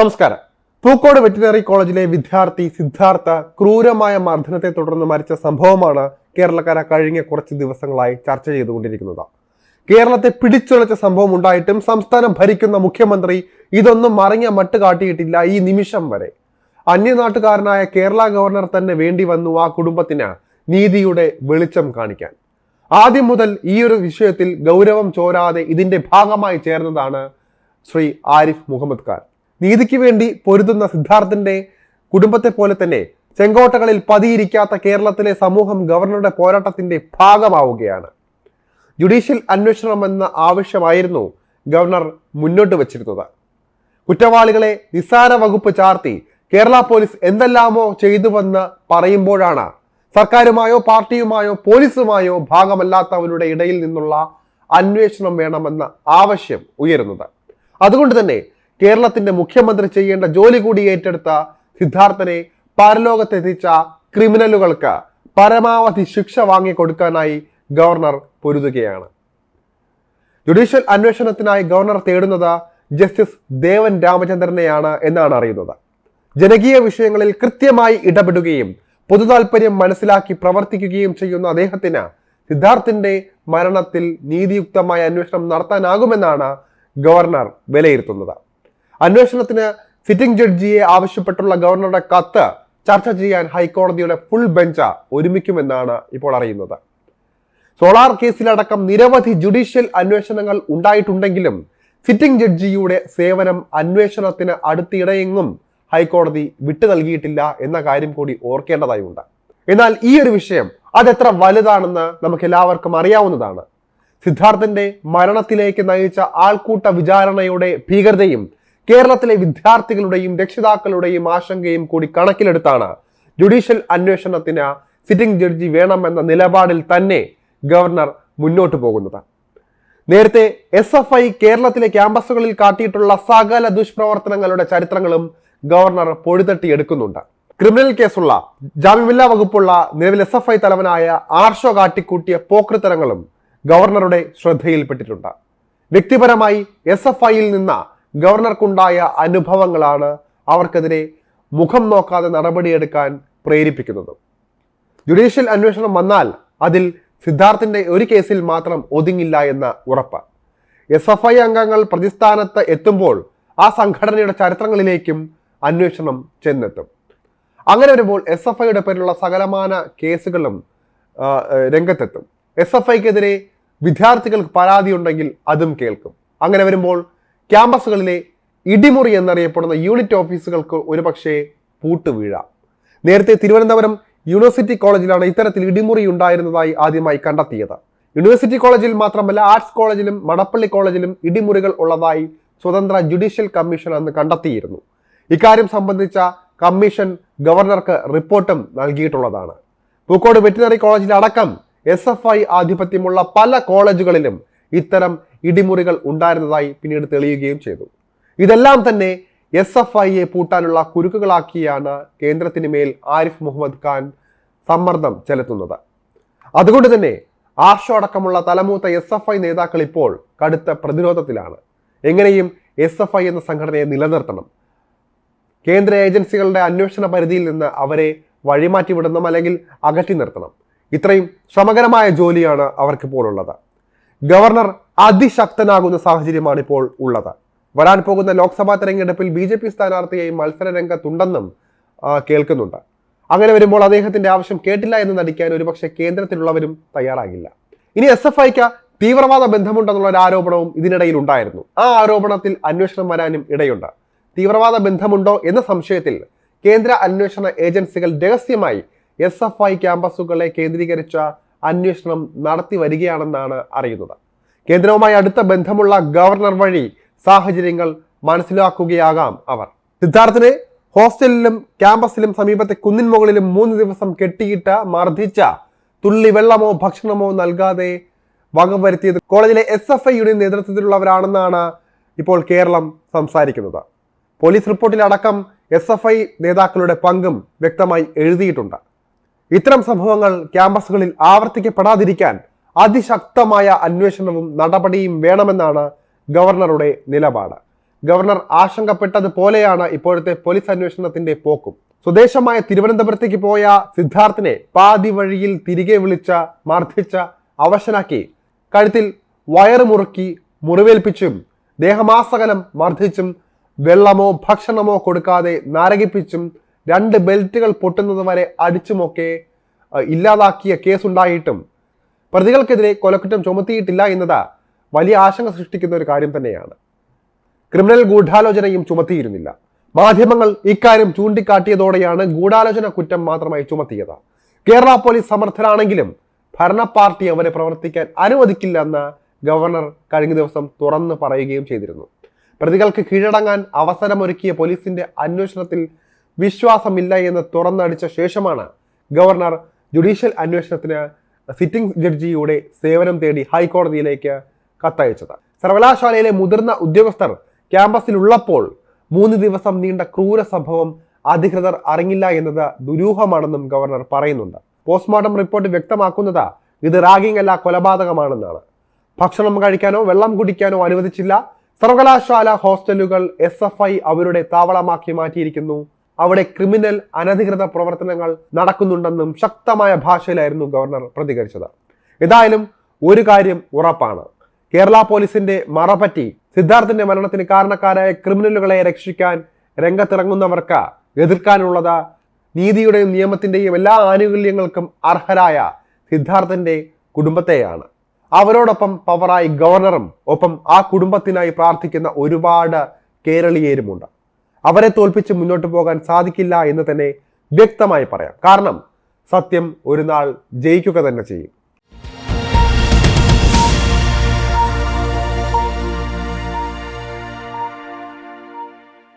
നമസ്കാരം. പൂക്കോട് വെറ്റിനറി കോളേജിലെ വിദ്യാർത്ഥി സിദ്ധാർത്ഥ ക്രൂരമായ മർദ്ദനത്തെ തുടർന്ന് മരിച്ച സംഭവമാണ് കേരളക്കാര കഴിഞ്ഞ കുറച്ച് ദിവസങ്ങളായി ചർച്ച ചെയ്തുകൊണ്ടിരിക്കുന്നത്. കേരളത്തെ പിടിച്ചുളച്ച സംഭവം ഉണ്ടായിട്ടും സംസ്ഥാനം ഭരിക്കുന്ന മുഖ്യമന്ത്രി ഇതൊന്നും മറിഞ്ഞ മട്ട് കാട്ടിയിട്ടില്ല ഈ നിമിഷം വരെ. അന്യനാട്ടുകാരനായ കേരള ഗവർണർ തന്നെ വേണ്ടി വന്നു ആ കുടുംബത്തിന് നീതിയുടെ വെളിച്ചം കാണിക്കാൻ. ആദ്യം മുതൽ ഈ ഒരു വിഷയത്തിൽ ഗൗരവം ചോരാതെ ഇതിന്റെ ഭാഗമായി ചേർന്നതാണ് ശ്രീ ആരിഫ് മുഹമ്മദ് ഖാൻ. നീതിക്ക് വേണ്ടി പൊരുതുന്ന സിദ്ധാർത്ഥന്റെ കുടുംബത്തെ പോലെ തന്നെ ചെങ്കോട്ടകളിൽ പതിയിരിക്കാത്ത കേരളത്തിലെ സമൂഹം ഗവർണറുടെ പോരാട്ടത്തിന്റെ ഭാഗമാവുകയാണ്. ജുഡീഷ്യൽ അന്വേഷണം എന്ന ആവശ്യമായിരുന്നു ഗവർണർ മുന്നോട്ട് വച്ചിരുന്നത്. കുറ്റവാളികളെ നിസ്സാര വകുപ്പ് ചാർത്തി കേരള പോലീസ് എന്തെല്ലാമോ ചെയ്തുവെന്ന് പറയുമ്പോഴാണ് സർക്കാരുമായോ പാർട്ടിയുമായോ പോലീസുമായോ ഭാഗമല്ലാത്തവരുടെ ഇടയിൽ നിന്നുള്ള അന്വേഷണം വേണമെന്ന ആവശ്യം ഉയരുന്നത്. അതുകൊണ്ട് തന്നെ കേരളത്തിന്റെ മുഖ്യമന്ത്രി ചെയ്യേണ്ട ജോലി കൂടി ഏറ്റെടുത്ത സിദ്ധാർത്ഥനെ പരലോകത്തെത്തിച്ച ക്രിമിനലുകൾക്ക് പരമാവധി ശിക്ഷ വാങ്ങിക്കൊടുക്കാനായി ഗവർണർ പൊരുതുകയാണ്. ജുഡീഷ്യൽ അന്വേഷണത്തിനായി ഗവർണർ തേടുന്നത് ജസ്റ്റിസ് ദേവൻ രാമചന്ദ്രനെയാണ് എന്നാണ് അറിയുന്നത്. ജനകീയ വിഷയങ്ങളിൽ കൃത്യമായി ഇടപെടുകയും പൊതുതാൽപര്യം മനസ്സിലാക്കി പ്രവർത്തിക്കുകയും ചെയ്യുന്ന അദ്ദേഹത്തിന് സിദ്ധാർത്ഥിന്റെ മരണത്തിൽ നീതിയുക്തമായ അന്വേഷണം നടത്താനാകുമെന്നാണ് ഗവർണർ വിലയിരുത്തുന്നത്. അന്വേഷണത്തിന് സിറ്റിംഗ് ജഡ്ജിയെ ആവശ്യപ്പെട്ടുള്ള ഗവർണറുടെ കത്ത് ചർച്ച ചെയ്യാൻ ഹൈക്കോടതിയുടെ ഫുൾ ബെഞ്ച് ഒരുമിക്കുമെന്നാണ് ഇപ്പോൾ അറിയുന്നത്. സോളാർ കേസിലടക്കം നിരവധി ജുഡീഷ്യൽ അന്വേഷണങ്ങൾ ഉണ്ടായിട്ടുണ്ടെങ്കിലും സിറ്റിംഗ് ജഡ്ജിയുടെ സേവനം അന്വേഷണത്തിന് അടുത്തിടെയെങ്ങും ഹൈക്കോടതി വിട്ടു നൽകിയിട്ടില്ല എന്ന കാര്യം കൂടി ഓർക്കേണ്ടതായി ഉണ്ട് എന്നാൽ ഈ ഒരു വിഷയം അതെത്ര വലുതാണെന്ന് നമുക്ക് എല്ലാവർക്കും അറിയാവുന്നതാണ്. സിദ്ധാർത്ഥന്റെ മരണത്തിലേക്ക് നയിച്ച ആൾക്കൂട്ട വിചാരണയുടെ ഭീകരതയും കേരളത്തിലെ വിദ്യാർത്ഥികളുടെയും രക്ഷിതാക്കളുടെയും ആശങ്കയും കൂടി കണക്കിലെടുത്താണ് ജുഡീഷ്യൽ അന്വേഷണത്തിന് സിറ്റിംഗ് ജഡ്ജി വേണമെന്ന നിലപാടിൽ തന്നെ ഗവർണർ മുന്നോട്ട് പോകുന്നത്. നേരത്തെ എസ് എഫ് ഐ കേരളത്തിലെ ക്യാമ്പസുകളിൽ കാട്ടിയിട്ടുള്ള സകല ദുഷ്പ്രവർത്തനങ്ങളുടെ ചരിത്രങ്ങളും ഗവർണർ പൊഴുതട്ടിയെടുക്കുന്നുണ്ട് ക്രിമിനൽ കേസുള്ള ജാമ്യമില്ലാ വകുപ്പുള്ള നിലവിൽ എസ് എഫ് ഐ തലവനായ ആർഷോ കാട്ടിക്കൂട്ടിയ പോക്രിത്തരങ്ങളും ഗവർണറുടെ ശ്രദ്ധയിൽപ്പെട്ടിട്ടുണ്ട്. വ്യക്തിപരമായി എസ് എഫ് ഐയിൽ നിന്ന് ഗവർണർക്കുണ്ടായ അനുഭവങ്ങളാണ് അവർക്കെതിരെ മുഖം നോക്കാതെ നടപടിയെടുക്കാൻ പ്രേരിപ്പിക്കുന്നത്. ജുഡീഷ്യൽ അന്വേഷണം വന്നാൽ അതിൽ സിദ്ധാർത്ഥിന്റെ ഒരു കേസിൽ മാത്രം ഒതുങ്ങില്ല എന്ന ഉറപ്പ്. എസ് എഫ് ഐ അംഗങ്ങൾ പ്രതിസ്ഥാനത്ത് എത്തുമ്പോൾ ആ സംഘടനയുടെ ചരിത്രങ്ങളിലേക്കും അന്വേഷണം ചെന്നെത്തും. അങ്ങനെ വരുമ്പോൾ എസ് എഫ് ഐയുടെ പേരിലുള്ള സകലമാന കേസുകളും രംഗത്തെത്തും. എസ് എഫ് ഐക്കെതിരെ വിദ്യാർത്ഥികൾക്ക് പരാതിയുണ്ടെങ്കിൽ അതും കേൾക്കും. അങ്ങനെ വരുമ്പോൾ ക്യാമ്പസുകളിലെ ഇടിമുറി എന്നറിയപ്പെടുന്ന യൂണിറ്റ് ഓഫീസുകൾക്ക് ഒരുപക്ഷെ പൂട്ട് വീഴാം നേരത്തെ തിരുവനന്തപുരം യൂണിവേഴ്സിറ്റി കോളേജിലാണ് ഇത്തരത്തിൽ ഇടിമുറി ഉണ്ടായിരുന്നതായി ആദ്യമായി കണ്ടെത്തിയത്. യൂണിവേഴ്സിറ്റി കോളേജിൽ മാത്രമല്ല ആർട്സ് കോളേജിലും മണപ്പള്ളി കോളേജിലും ഇടിമുറികൾ ഉള്ളതായി സ്വതന്ത്ര ജുഡീഷ്യൽ കമ്മീഷൻ അന്ന് കണ്ടെത്തിയിരുന്നു. ഇക്കാര്യം സംബന്ധിച്ച കമ്മീഷൻ ഗവർണർക്ക് റിപ്പോർട്ടും നൽകിയിട്ടുള്ളതാണ്. പൂക്കോട് വെറ്റിനറി കോളേജിലടക്കം എസ് എഫ് ഐ ആധിപത്യമുള്ള പല കോളേജുകളിലും ഇത്തരം ഇടിമുറികൾ ഉണ്ടായിരുന്നതായി പിന്നീട് തെളിയുകയും ചെയ്തു. ഇതെല്ലാം തന്നെ എസ് എഫ് ഐയെ പൂട്ടാനുള്ള കുരുക്കുകളാക്കിയാണ് കേന്ദ്രത്തിന് മേൽ ആരിഫ് മുഹമ്മദ് ഖാൻ സമ്മർദ്ദം ചെലുത്തുന്നത്. അതുകൊണ്ട് തന്നെ ആർഷോടക്കമുള്ള തലമൂത്ത എസ് എഫ് ഐ നേതാക്കൾ ഇപ്പോൾ കടുത്ത പ്രതിരോധത്തിലാണ്. എങ്ങനെയും എസ് എഫ് ഐ എന്ന സംഘടനയെ നിലനിർത്തണം. കേന്ദ്ര ഏജൻസികളുടെ അന്വേഷണ പരിധിയിൽ നിന്ന് അവരെ വഴിമാറ്റി വിടണം അല്ലെങ്കിൽ അകറ്റി നിർത്തണം. ഇത്രയും ശ്രമകരമായ ജോലിയാണ് അവർക്കിപ്പോൾ ഉള്ളത്. ഗവർണർ അതിശക്തനാകുന്ന സാഹചര്യമാണ് ഇപ്പോൾ ഉള്ളത്. വരാൻ പോകുന്ന ലോക്സഭാ തെരഞ്ഞെടുപ്പിൽ ബി ജെ പി സ്ഥാനാർത്ഥിയായി മത്സര രംഗത്തുണ്ടെന്നും കേൾക്കുന്നുണ്ട്. അങ്ങനെ വരുമ്പോൾ അദ്ദേഹത്തിന്റെ ആവശ്യം കേട്ടില്ല എന്ന് നടിക്കാൻ ഒരുപക്ഷെ കേന്ദ്രത്തിലുള്ളവരും തയ്യാറാകില്ല. ഇനി എസ് എഫ് ഐക്ക് തീവ്രവാദ ബന്ധമുണ്ടെന്നുള്ള ഒരു ആരോപണവും ഇതിനിടയിൽ ഉണ്ടായിരുന്നു. ആ ആരോപണത്തിൽ അന്വേഷണം വരാനും ഇടയുണ്ട്. തീവ്രവാദ ബന്ധമുണ്ടോ എന്ന സംശയത്തിൽ കേന്ദ്ര അന്വേഷണ ഏജൻസികൾ രഹസ്യമായി എസ് എഫ് ഐ ക്യാമ്പസുകളെ കേന്ദ്രീകരിച്ച അന്വേഷണം നടത്തി വരികയാണെന്നാണ് അറിയുന്നത്. കേന്ദ്രവുമായി അടുത്ത ബന്ധമുള്ള ഗവർണർ വഴി സാഹചര്യങ്ങൾ മനസ്സിലാക്കുകയാകാം അവർ. സിദ്ധാർത്ഥിനെ ഹോസ്റ്റലിലും ക്യാമ്പസിലും സമീപത്തെ കുന്നിൻ മുകളിലും മൂന്ന് ദിവസം കെട്ടിയിട്ട് മർദ്ദിച്ച തുള്ളി വെള്ളമോ ഭക്ഷണമോ നൽകാതെ വകവരുത്തിയത് കോളേജിലെ എസ് എഫ് ഐയുടെ നേതൃത്വത്തിലുള്ളവരാണെന്നാണ് ഇപ്പോൾ കേരളം സംസാരിക്കുന്നത്. പോലീസ് റിപ്പോർട്ടിലടക്കം എസ് എഫ് ഐ നേതാക്കളുടെ പങ്കും വ്യക്തമായി എഴുതിയിട്ടുണ്ട്. ഇത്തരം സംഭവങ്ങൾ ക്യാമ്പസുകളിൽ ആവർത്തിക്കപ്പെടാതിരിക്കാൻ അതിശക്തമായ അന്വേഷണവും നടപടിയും വേണമെന്നാണ് ഗവർണറുടെ നിലപാട്. ഗവർണർ ആശങ്കപ്പെട്ടതുപോലെയാണ് ഇപ്പോഴത്തെ പോലീസ് അന്വേഷണത്തിന്റെ പോക്കും. സ്വദേശമായ തിരുവനന്തപുരത്തേക്ക് പോയ സിദ്ധാർത്ഥിനെ പാതി വഴിയിൽ തിരികെ വിളിച്ച മർദ്ദിച്ച അവശനാക്കി കഴുത്തിൽ വയറ് മുറുക്കി മുറിവേൽപ്പിച്ചും ദേഹമാസകലം മർദ്ദിച്ചും വെള്ളമോ ഭക്ഷണമോ കൊടുക്കാതെ നരകിപ്പിച്ചും രണ്ട് ബെൽറ്റുകൾ പൊട്ടുന്നത് വരെ അടിച്ചുമൊക്കെ ഇല്ലാതാക്കിയ കേസുണ്ടായിട്ടും പ്രതികൾക്കെതിരെ കൊലക്കുറ്റം ചുമത്തിയിട്ടില്ല എന്നത് വലിയ ആശങ്ക സൃഷ്ടിക്കുന്ന ഒരു കാര്യം തന്നെയാണ്. ക്രിമിനൽ ഗൂഢാലോചനയും ചുമത്തിയിരുന്നില്ല. മാധ്യമങ്ങൾ ഇക്കാര്യം ചൂണ്ടിക്കാട്ടിയതോടെയാണ് ഗൂഢാലോചന കുറ്റം മാത്രമായി ചുമത്തിയത്. കേരള പോലീസ് സമർത്ഥരാണെങ്കിലും ഭരണ പാർട്ടി അവരെ പ്രവർത്തിക്കാൻ അനുവദിക്കില്ല എന്ന് ഗവർണർ കഴിഞ്ഞ ദിവസം തുറന്നു പറയുകയും ചെയ്തിരുന്നു. പ്രതികൾക്ക് കീഴടങ്ങാൻ അവസരമൊരുക്കിയ പോലീസിന്റെ അന്വേഷണത്തിൽ വിശ്വാസമില്ല എന്ന് തുറന്നടിച്ച ശേഷമാണ് ഗവർണർ ജുഡീഷ്യൽ അന്വേഷണത്തിന് സിറ്റിംഗ് ജഡ്ജിയുടെ സേവനം തേടി ഹൈക്കോടതിയിലേക്ക് കത്തയച്ചത്. സർവകലാശാലയിലെ മുതിർന്ന ഉദ്യോഗസ്ഥർ ക്യാമ്പസിലുള്ളപ്പോൾ മൂന്ന് ദിവസം നീണ്ട ക്രൂര സംഭവം അധികൃതർ അറിഞ്ഞില്ല എന്നത് ദുരൂഹമാണെന്നും ഗവർണർ പറയുന്നുണ്ട്. പോസ്റ്റ്മോർട്ടം റിപ്പോർട്ട് വ്യക്തമാക്കുന്നത് ഇത് റാഗിംഗ് അല്ല കൊലപാതകമാണെന്നാണ്. ഭക്ഷണം കഴിക്കാനോ വെള്ളം കുടിക്കാനോ അനുവദിച്ചില്ല. സർവകലാശാല ഹോസ്റ്റലുകൾ എസ് അവരുടെ താവളമാക്കി മാറ്റിയിരിക്കുന്നു. അവിടെ ക്രിമിനൽ അനധികൃത പ്രവർത്തനങ്ങൾ നടക്കുന്നുണ്ടെന്നും ശക്തമായ ഭാഷയിലായിരുന്നു ഗവർണർ പ്രതികരിച്ചത്. ഏതായാലും ഒരു കാര്യം ഉറപ്പാണ്. കേരള പോലീസിന്റെ മറപറ്റി സിദ്ധാർത്ഥിന്റെ മരണത്തിന് കാരണക്കാരായ ക്രിമിനലുകളെ രക്ഷിക്കാൻ രംഗത്തിറങ്ങുന്നവർക്ക് എതിർക്കാനുള്ളത് നീതിയുടെയും നിയമത്തിന്റെയും എല്ലാ ആനുകൂല്യങ്ങൾക്കും അർഹരായ സിദ്ധാർത്ഥന്റെ കുടുംബത്തെയാണ്. അവരോടൊപ്പം പവറായി ഗവർണറും ഒപ്പം ആ കുടുംബത്തിനായി പ്രാർത്ഥിക്കുന്ന ഒരുപാട് കേരളീയരുമുണ്ട്. അവരെ തോൽപ്പിച്ച് മുന്നോട്ട് പോകാൻ സാധിക്കില്ല എന്ന് തന്നെ വ്യക്തമായി പറയാം. കാരണം സത്യം ഒരു നാൾ ജയിക്കുക തന്നെ ചെയ്യും.